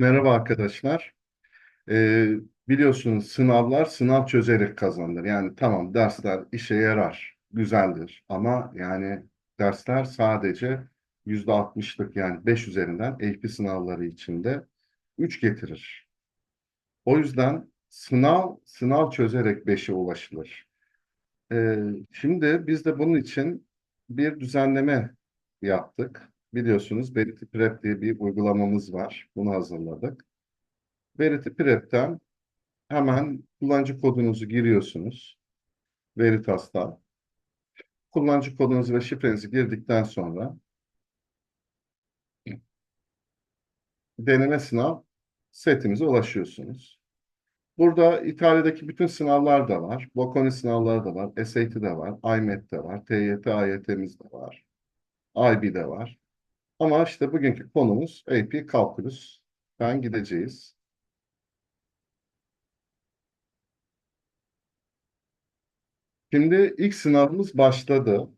Merhaba arkadaşlar. Ee, biliyorsunuz sınavlar sınav çözerek kazanılır. Yani tamam dersler işe yarar, güzeldir ama yani dersler sadece yüzde altmışlık yani 5 üzerinden AP sınavları içinde 3 getirir. O yüzden sınav sınav çözerek 5'e ulaşılır. Ee, şimdi biz de bunun için bir düzenleme yaptık. Biliyorsunuz Verity Prep diye bir uygulamamız var. Bunu hazırladık. Verity Prep'ten hemen kullanıcı kodunuzu giriyorsunuz. Veritas'ta. Kullanıcı kodunuzu ve şifrenizi girdikten sonra deneme sınav setimize ulaşıyorsunuz. Burada İtalya'daki bütün sınavlar da var. Bocconi sınavları da var. SAT de var. IMET de var. TYT, AYT'miz de var. IB de var. Ama işte bugünkü konumuz AP Kalkülüs. Ben gideceğiz. Şimdi ilk sınavımız başladı.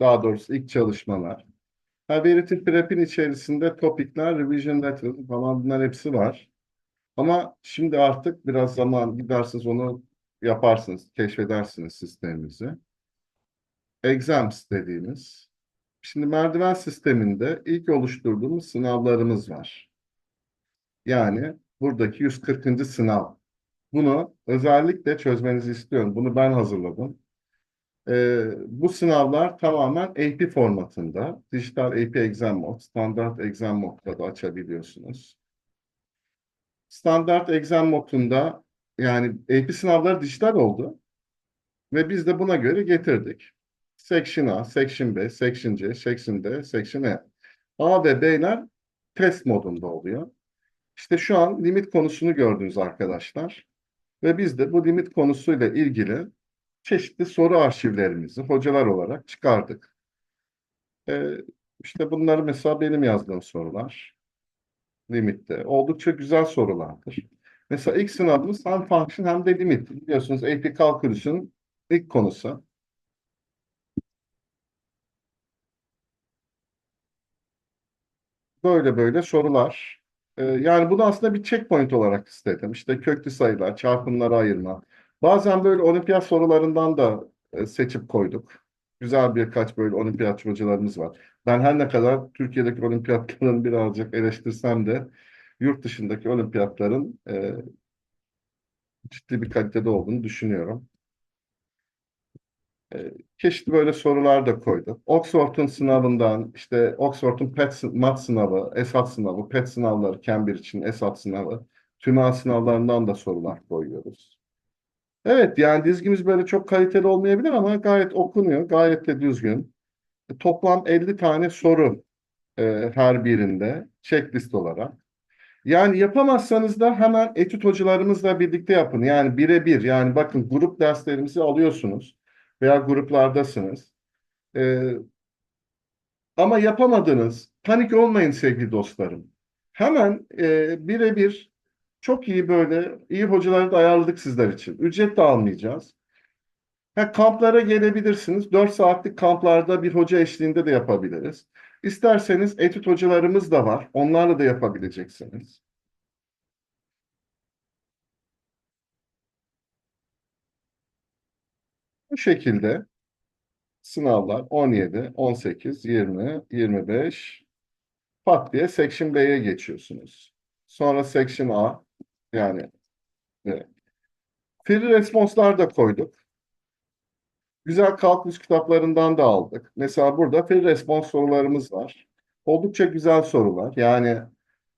Daha doğrusu ilk çalışmalar. Ha, Verity Prep'in içerisinde topikler, revision letter falan bunlar hepsi var. Ama şimdi artık biraz zaman gidersiniz onu yaparsınız, keşfedersiniz sistemimizi. Exams dediğimiz. Şimdi merdiven sisteminde ilk oluşturduğumuz sınavlarımız var. Yani buradaki 140. sınav. Bunu özellikle çözmenizi istiyorum. Bunu ben hazırladım. Ee, bu sınavlar tamamen AP formatında. Dijital AP Exam Mode, standart Exam Mode'da da açabiliyorsunuz. Standart Exam Mode'unda yani AP sınavları dijital oldu. Ve biz de buna göre getirdik. Section A, Section B, Section C, Section D, Section E. A ve B'ler test modunda oluyor. İşte şu an limit konusunu gördünüz arkadaşlar. Ve biz de bu limit konusuyla ilgili çeşitli soru arşivlerimizi hocalar olarak çıkardık. Ee, işte bunları mesela benim yazdığım sorular limitte. Oldukça güzel sorulardır. Mesela ilk sınavımız hem function hem de limit. Biliyorsunuz AP Calculus'un ilk konusu. Böyle böyle sorular. Ee, yani bunu aslında bir checkpoint olarak istedim. İşte köklü sayılar, çarpımları ayırma. Bazen böyle olimpiyat sorularından da e, seçip koyduk. Güzel birkaç böyle olimpiyat hocalarımız var. Ben her ne kadar Türkiye'deki olimpiyatların birazcık eleştirsem de yurt dışındaki olimpiyatların e, ciddi bir kalitede olduğunu düşünüyorum. E, çeşitli böyle sorular da koyduk. Oxford'un sınavından, işte Oxford'un PET, MAT sınavı, ESAT sınavı, PET sınavları, Cambridge için ESAT sınavı, TÜMA sınavlarından da sorular koyuyoruz. Evet yani dizgimiz böyle çok kaliteli olmayabilir ama gayet okunuyor, gayet de düzgün. E, Toplam 50 tane soru e, her birinde checklist olarak. Yani yapamazsanız da hemen etüt hocalarımızla birlikte yapın. Yani birebir yani bakın grup derslerimizi alıyorsunuz veya gruplardasınız. E, ama yapamadınız. Panik olmayın sevgili dostlarım. Hemen e, birebir çok iyi böyle iyi hocaları da ayarladık sizler için. Ücret de almayacağız. Ha, kamplara gelebilirsiniz. 4 saatlik kamplarda bir hoca eşliğinde de yapabiliriz. İsterseniz etüt hocalarımız da var. Onlarla da yapabileceksiniz. Bu şekilde sınavlar 17, 18, 20, 25 pat diye Section B'ye geçiyorsunuz. Sonra Section A yani e, free response'lar da koyduk. Güzel kalkulus kitaplarından da aldık. Mesela burada free response sorularımız var. Oldukça güzel sorular. Yani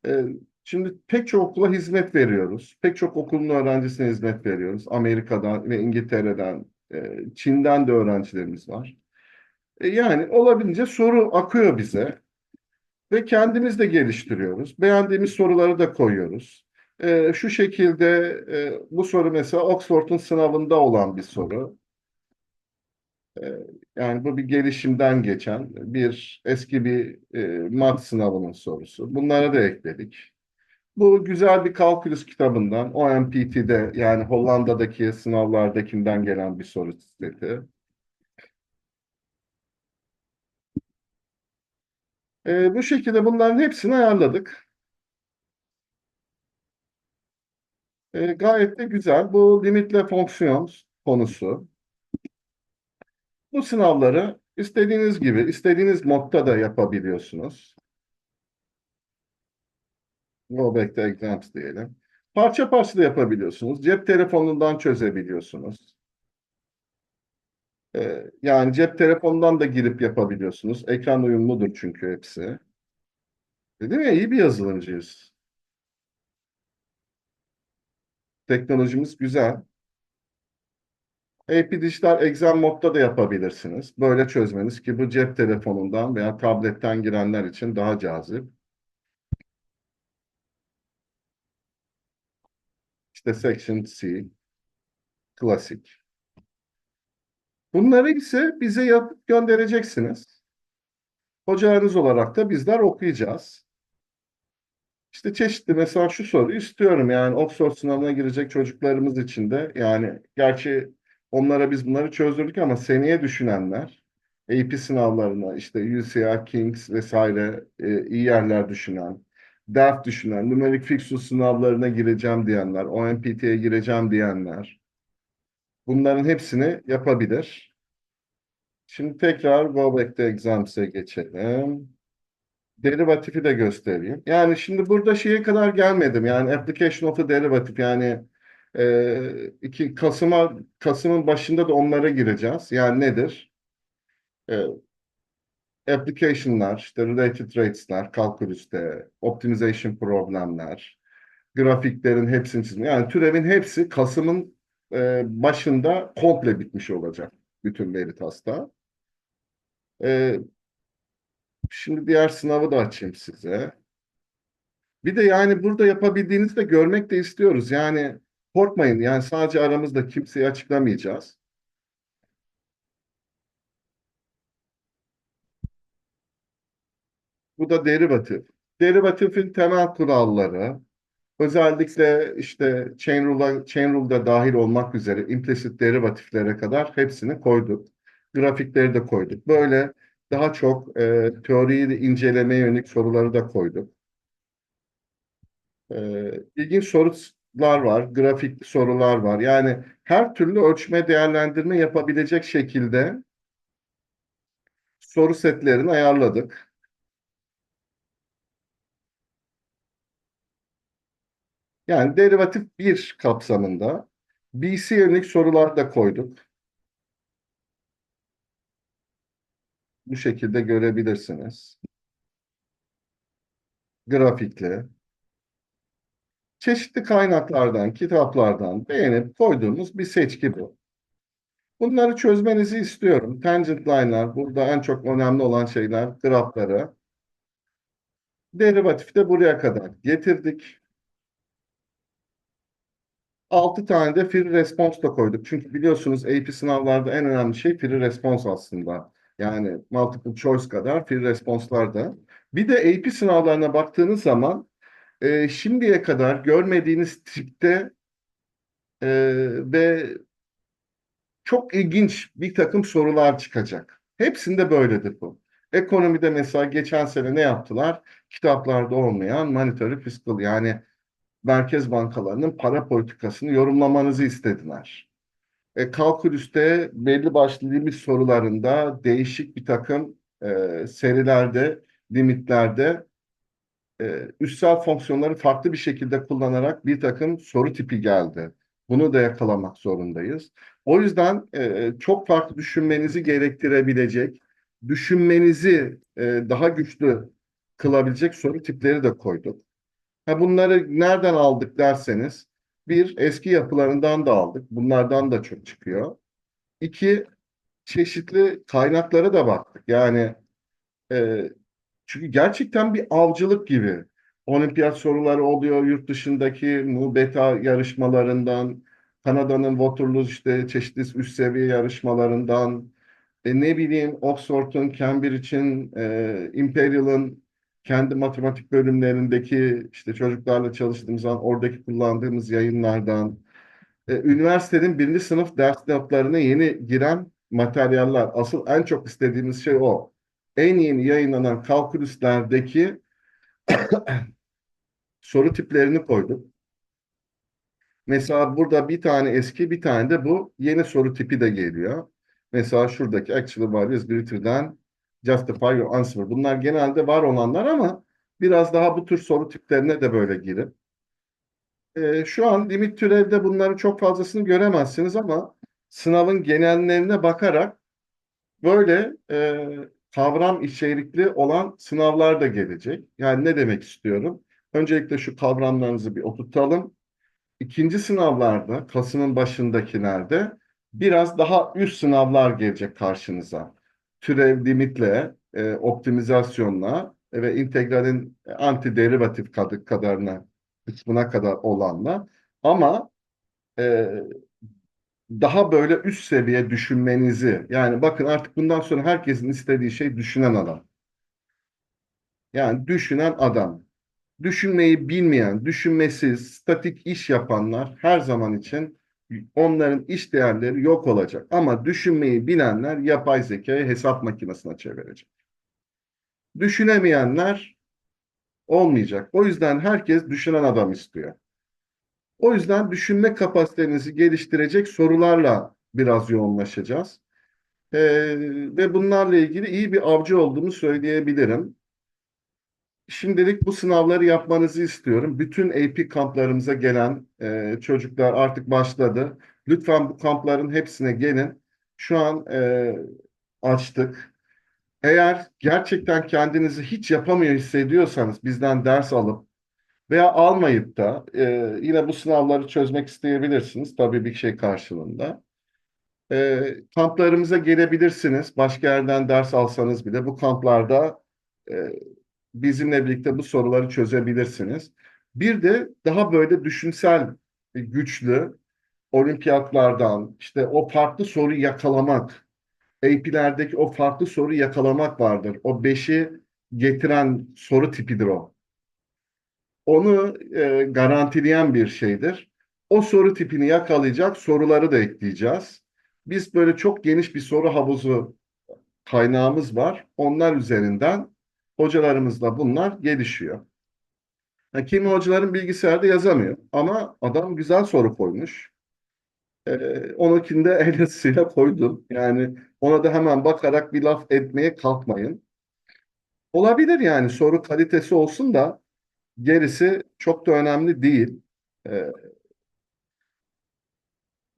e, şimdi pek çok okula hizmet veriyoruz. Pek çok okulun öğrencisine hizmet veriyoruz. Amerika'dan ve İngiltere'den, e, Çin'den de öğrencilerimiz var. E, yani olabildiğince soru akıyor bize ve kendimiz de geliştiriyoruz. Beğendiğimiz soruları da koyuyoruz. E, şu şekilde bu soru mesela Oxford'un sınavında olan bir soru. Yani bu bir gelişimden geçen bir eski bir mat sınavının sorusu. Bunları da ekledik. Bu güzel bir kalkülüs kitabından OMPT'de yani Hollanda'daki sınavlardakinden gelen bir soru seti. E, bu şekilde bunların hepsini ayarladık. E, gayet de güzel. Bu limitle fonksiyon konusu. Bu sınavları istediğiniz gibi, istediğiniz modda da yapabiliyorsunuz. Go back to exams diyelim. Parça parça da yapabiliyorsunuz. Cep telefonundan çözebiliyorsunuz. Ee, yani cep telefonundan da girip yapabiliyorsunuz. Ekran uyumludur çünkü hepsi. Dedim ya iyi bir yazılımcıyız. Teknolojimiz güzel. AP Dijital Exam modda da yapabilirsiniz. Böyle çözmeniz ki bu cep telefonundan veya tabletten girenler için daha cazip. İşte Section C, klasik. Bunları ise bize yapıp göndereceksiniz. Hocalarınız olarak da bizler okuyacağız. İşte çeşitli mesela şu soruyu istiyorum yani Oxford sınavına girecek çocuklarımız için de yani gerçi onlara biz bunları çözdürdük ama seneye düşünenler AP sınavlarına işte UCL, Kings vesaire e, iyi yerler düşünen, DELF düşünen, numerik fixus sınavlarına gireceğim diyenler, OMPT'ye gireceğim diyenler bunların hepsini yapabilir. Şimdi tekrar Go Back to Exams'e geçelim. Derivatifi de göstereyim. Yani şimdi burada şeye kadar gelmedim. Yani application of a derivative yani e, iki Kasım'a Kasım'ın başında da onlara gireceğiz. Yani nedir? E, application'lar, işte related rates'ler, kalkülüste, optimization problemler, grafiklerin hepsini çizme. Yani türevin hepsi Kasım'ın e, başında komple bitmiş olacak. Bütün Veritas'ta. E, Şimdi diğer sınavı da açayım size. Bir de yani burada yapabildiğinizi de görmek de istiyoruz. Yani korkmayın yani sadece aramızda kimseye açıklamayacağız. Bu da derivatif. Derivatifin temel kuralları özellikle işte chain rule'a, chain rule'da dahil olmak üzere implicit derivatiflere kadar hepsini koyduk. Grafikleri de koyduk. Böyle daha çok e, teoriyi de incelemeye yönelik soruları da koyduk. E, ilginç sorular var, grafik sorular var. Yani her türlü ölçme değerlendirme yapabilecek şekilde soru setlerini ayarladık. Yani derivatif 1 kapsamında BC yönelik sorular da koyduk. Bu şekilde görebilirsiniz. Grafikli. Çeşitli kaynaklardan, kitaplardan beğenip koyduğumuz bir seçki bu. Bunları çözmenizi istiyorum. Tangent line'lar, burada en çok önemli olan şeyler, grafları. Derivatif de buraya kadar getirdik. 6 tane de free response da koyduk. Çünkü biliyorsunuz AP sınavlarda en önemli şey free response aslında. Yani multiple choice kadar free response'lar da. Bir de AP sınavlarına baktığınız zaman e, şimdiye kadar görmediğiniz tipte e, ve çok ilginç bir takım sorular çıkacak. Hepsinde böyledir bu. Ekonomide mesela geçen sene ne yaptılar? Kitaplarda olmayan monetary fiscal yani merkez bankalarının para politikasını yorumlamanızı istediler. E, kalkülüste belli başlı limit sorularında değişik bir takım e, serilerde, limitlerde e, üssel fonksiyonları farklı bir şekilde kullanarak bir takım soru tipi geldi. Bunu da yakalamak zorundayız. O yüzden e, çok farklı düşünmenizi gerektirebilecek, düşünmenizi e, daha güçlü kılabilecek soru tipleri de koyduk. Ha, bunları nereden aldık derseniz, bir, eski yapılarından da aldık. Bunlardan da çok çıkıyor. İki, çeşitli kaynaklara da baktık. Yani e, çünkü gerçekten bir avcılık gibi. Olimpiyat soruları oluyor yurt dışındaki MUBETA yarışmalarından, Kanada'nın Waterloo işte çeşitli üst seviye yarışmalarından, e, ne bileyim Oxford'un, Cambridge'in, e, Imperial'ın kendi matematik bölümlerindeki işte çocuklarla çalıştığımız zaman oradaki kullandığımız yayınlardan, e, üniversitenin birinci sınıf ders notlarına yeni giren materyaller. Asıl en çok istediğimiz şey o. En yeni yayınlanan kalkülüslerdeki soru tiplerini koyduk. Mesela burada bir tane eski bir tane de bu yeni soru tipi de geliyor. Mesela şuradaki actually var is justify your answer. Bunlar genelde var olanlar ama biraz daha bu tür soru tiplerine de böyle girip. Ee, şu an limit türevde bunların çok fazlasını göremezsiniz ama sınavın genellerine bakarak böyle e, kavram içerikli olan sınavlar da gelecek. Yani ne demek istiyorum? Öncelikle şu kavramlarınızı bir oturtalım. İkinci sınavlarda, Kasım'ın başındakilerde biraz daha üst sınavlar gelecek karşınıza. Türev limitle, e, optimizasyonla ve integralin antiderivatif kadı- kadarına, kısmına kadar olanla. Ama e, daha böyle üst seviye düşünmenizi, yani bakın artık bundan sonra herkesin istediği şey düşünen adam. Yani düşünen adam. Düşünmeyi bilmeyen, düşünmesiz, statik iş yapanlar her zaman için onların iş değerleri yok olacak. Ama düşünmeyi bilenler yapay zekayı hesap makinesine çevirecek. Düşünemeyenler olmayacak. O yüzden herkes düşünen adam istiyor. O yüzden düşünme kapasitenizi geliştirecek sorularla biraz yoğunlaşacağız. Ee, ve bunlarla ilgili iyi bir avcı olduğumu söyleyebilirim. Şimdilik bu sınavları yapmanızı istiyorum. Bütün AP kamplarımıza gelen e, çocuklar artık başladı. Lütfen bu kampların hepsine gelin. Şu an e, açtık. Eğer gerçekten kendinizi hiç yapamıyor hissediyorsanız bizden ders alıp veya almayıp da e, yine bu sınavları çözmek isteyebilirsiniz. Tabii bir şey karşılığında. E, kamplarımıza gelebilirsiniz. Başka yerden ders alsanız bile bu kamplarda e, bizimle birlikte bu soruları çözebilirsiniz. Bir de daha böyle düşünsel e, güçlü olimpiyatlardan işte o farklı soruyu yakalamak, AP'lerdeki o farklı soruyu yakalamak vardır. O beşi getiren soru tipidir o. Onu e, garantileyen bir şeydir. O soru tipini yakalayacak soruları da ekleyeceğiz. Biz böyle çok geniş bir soru havuzu kaynağımız var. Onlar üzerinden hocalarımızla bunlar gelişiyor. Ha, kimi hocaların bilgisayarda yazamıyor ama adam güzel soru koymuş. Ee, onunkini de el yazısıyla koydum. Yani ona da hemen bakarak bir laf etmeye kalkmayın. Olabilir yani soru kalitesi olsun da gerisi çok da önemli değil. Ee,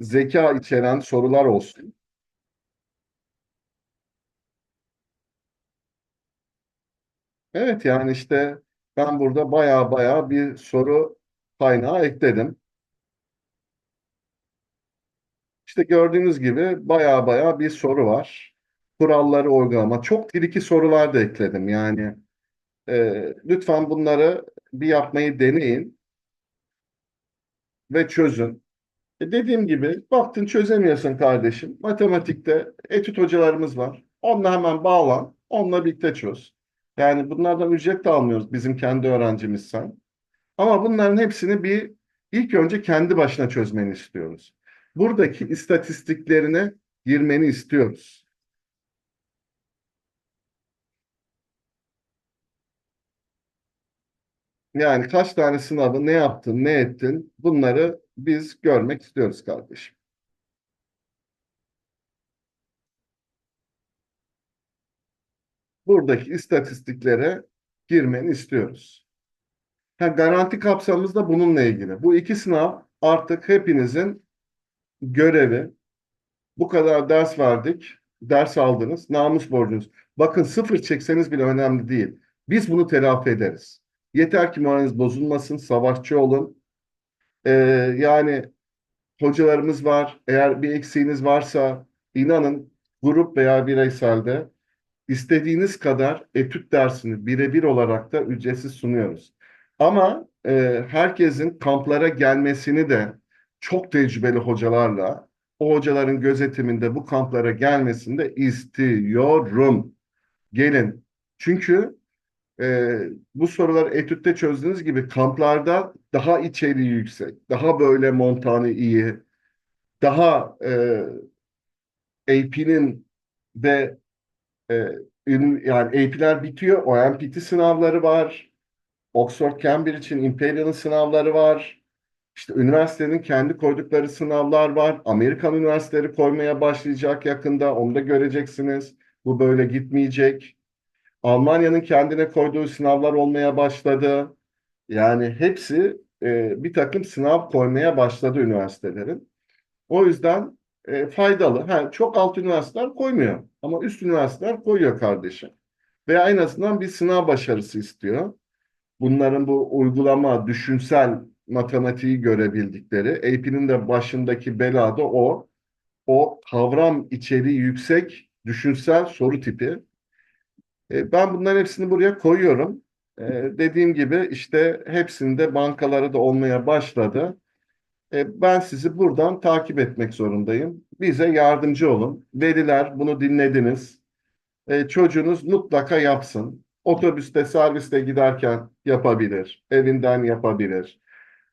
zeka içeren sorular olsun. Evet yani işte ben burada baya baya bir soru kaynağı ekledim. İşte gördüğünüz gibi baya baya bir soru var. Kuralları uygulama. Çok triki sorular da ekledim. Yani e, lütfen bunları bir yapmayı deneyin ve çözün. E, dediğim gibi baktın çözemiyorsun kardeşim. Matematikte etüt hocalarımız var. Onunla hemen bağlan. Onunla birlikte çöz. Yani bunlardan ücret de almıyoruz bizim kendi öğrencimiz sen. Ama bunların hepsini bir ilk önce kendi başına çözmeni istiyoruz. Buradaki istatistiklerine girmeni istiyoruz. Yani kaç tane sınavı ne yaptın, ne ettin bunları biz görmek istiyoruz kardeşim. Buradaki istatistiklere girmeni istiyoruz. Ha, garanti kapsamımız da bununla ilgili. Bu iki sınav artık hepinizin görevi. Bu kadar ders verdik, ders aldınız, namus borcunuz. Bakın sıfır çekseniz bile önemli değil. Biz bunu telafi ederiz. Yeter ki moraliniz bozulmasın, savaşçı olun. Ee, yani hocalarımız var. Eğer bir eksiğiniz varsa inanın grup veya bireyselde istediğiniz kadar etüt dersini birebir olarak da ücretsiz sunuyoruz. Ama e, herkesin kamplara gelmesini de çok tecrübeli hocalarla o hocaların gözetiminde bu kamplara gelmesini de istiyorum. Gelin. Çünkü e, bu soruları etütte çözdüğünüz gibi kamplarda daha içeriği yüksek, daha böyle montanı iyi, daha e, AP'nin e, ün- yani AP'ler bitiyor, OMPT sınavları var, Oxford Cambridge için Imperial'ın sınavları var. İşte üniversitenin kendi koydukları sınavlar var. Amerikan üniversiteleri koymaya başlayacak yakında. Onu da göreceksiniz. Bu böyle gitmeyecek. Almanya'nın kendine koyduğu sınavlar olmaya başladı. Yani hepsi e, bir takım sınav koymaya başladı üniversitelerin. O yüzden e, faydalı. Ha, çok alt üniversiteler koymuyor ama üst üniversiteler koyuyor kardeşim. Veya en azından bir sınav başarısı istiyor. Bunların bu uygulama, düşünsel matematiği görebildikleri, AP'nin de başındaki bela da o. O kavram içeriği yüksek düşünsel soru tipi. E, ben bunların hepsini buraya koyuyorum. E, dediğim gibi işte hepsinde bankaları da olmaya başladı. E, ben sizi buradan takip etmek zorundayım. Bize yardımcı olun. Veliler bunu dinlediniz. E, çocuğunuz mutlaka yapsın. Otobüste, serviste giderken yapabilir. Evinden yapabilir.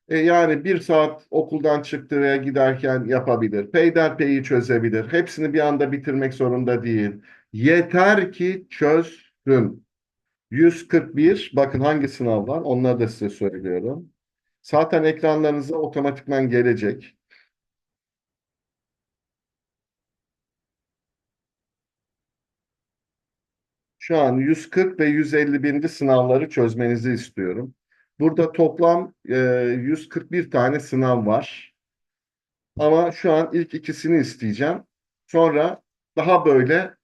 E, yani bir saat okuldan çıktı veya giderken yapabilir. Peyderpey'i çözebilir. Hepsini bir anda bitirmek zorunda değil. Yeter ki çözsün. 141, bakın hangi sınav var onları da size söylüyorum. Zaten ekranlarınıza otomatikman gelecek. Şu an 140 ve 151. sınavları çözmenizi istiyorum. Burada toplam e, 141 tane sınav var. Ama şu an ilk ikisini isteyeceğim. Sonra daha böyle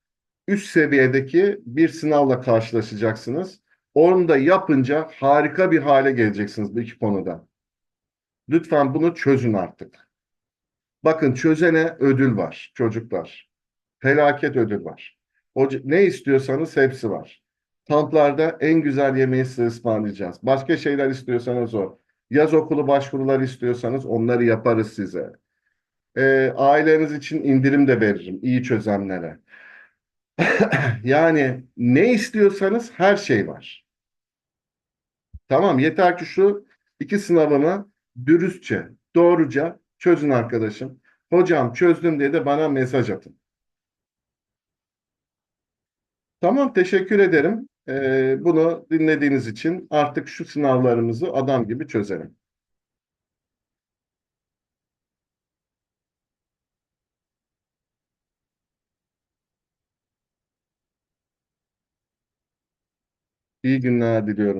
üst seviyedeki bir sınavla karşılaşacaksınız. Onu da yapınca harika bir hale geleceksiniz bu iki konuda. Lütfen bunu çözün artık. Bakın çözene ödül var çocuklar. Felaket ödül var. O, ne istiyorsanız hepsi var. Kamplarda en güzel yemeği size ısmarlayacağız. Başka şeyler istiyorsanız o. Yaz okulu başvuruları istiyorsanız onları yaparız size. E, aileniz için indirim de veririm iyi çözenlere. Yani ne istiyorsanız her şey var. Tamam yeter ki şu iki sınavımı dürüstçe, doğruca çözün arkadaşım. Hocam çözdüm diye de bana mesaj atın. Tamam teşekkür ederim. Ee, bunu dinlediğiniz için artık şu sınavlarımızı adam gibi çözelim. İyi günler diliyorum.